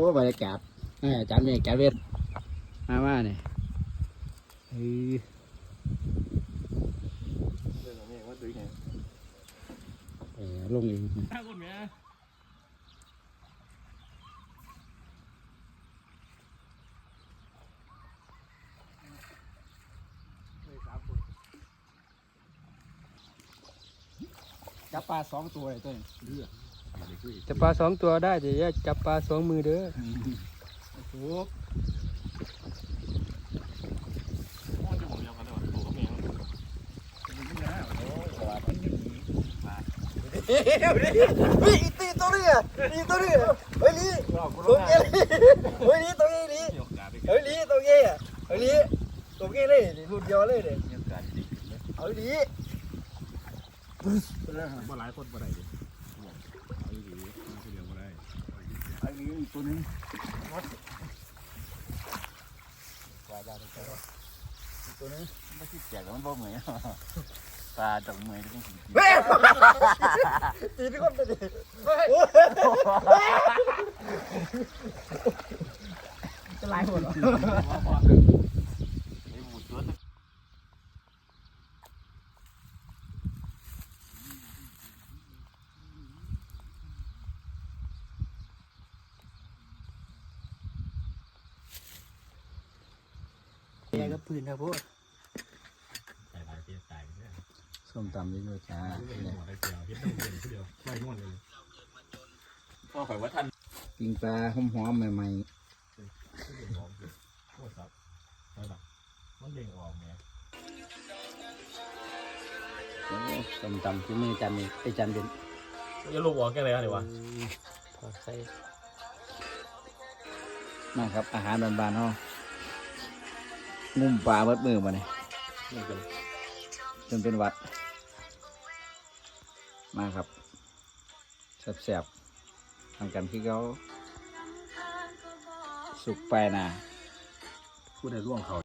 โอ้บรรยากาศออจานบรรยากาศเวทมามาเนี่ยเออลงเองจับปลาสองตัวเลยตัวนี้ จับปลาสองตัวได้แต่อย่าจับปลาสองมือเด้อถูกมันจะหมุนเดียวกันได้ป่ะถูกกับเมียเฮ้ยตีตัวนี้อะตีตัวนี้อะเฮ้ยลีตัวเงี้ยเฮ้ยลีตัวเงี้ยลีเกี่ยวกับเฮ้ยลีตัวเงี้ยอะเฮ้ยลีตัวเงี้ยเลยลีรุ่นเดียวเลยเด้เกี่ยวกับดิเฮ้ยลีบ่หลายคนบ่ได้ดิเอาดีๆมาคนเดียวบ่ได้ เฮ้ยลีอีกตัวนึงตัวนี้ไม่ใช่แจกมันบ่เหมือนตาจังเหมือนที่ต้องกินสีตีทุกคนไปดิจะไล่หมดเหรอ แกกับปืนครับพวกตายตายเสียตายเนี่ยส้มตำด้วยจ้าไม่ได้หัวได้เกี่ยวคิดต้องเดียวเดียวไม่นวดเลยก็ข่อยว่าท่านปิ้งปลาหอมๆใหม่โคตรสับใช่ป่ะมันเด้งออกไงๆโอ้ส้มตำที่มือจันนี่ไอจันเป็นจะลูกออกแค่ไหนกันดีวะถอดใส่มาครับอาหารบานๆเฮา งุ่มปลาเบิดมือมาเนี่ยมันเป็นจนเป็นหวัด มาครับแซ่บๆทำกันที่เขาสุกไปนะผู้ใดร่วงเขา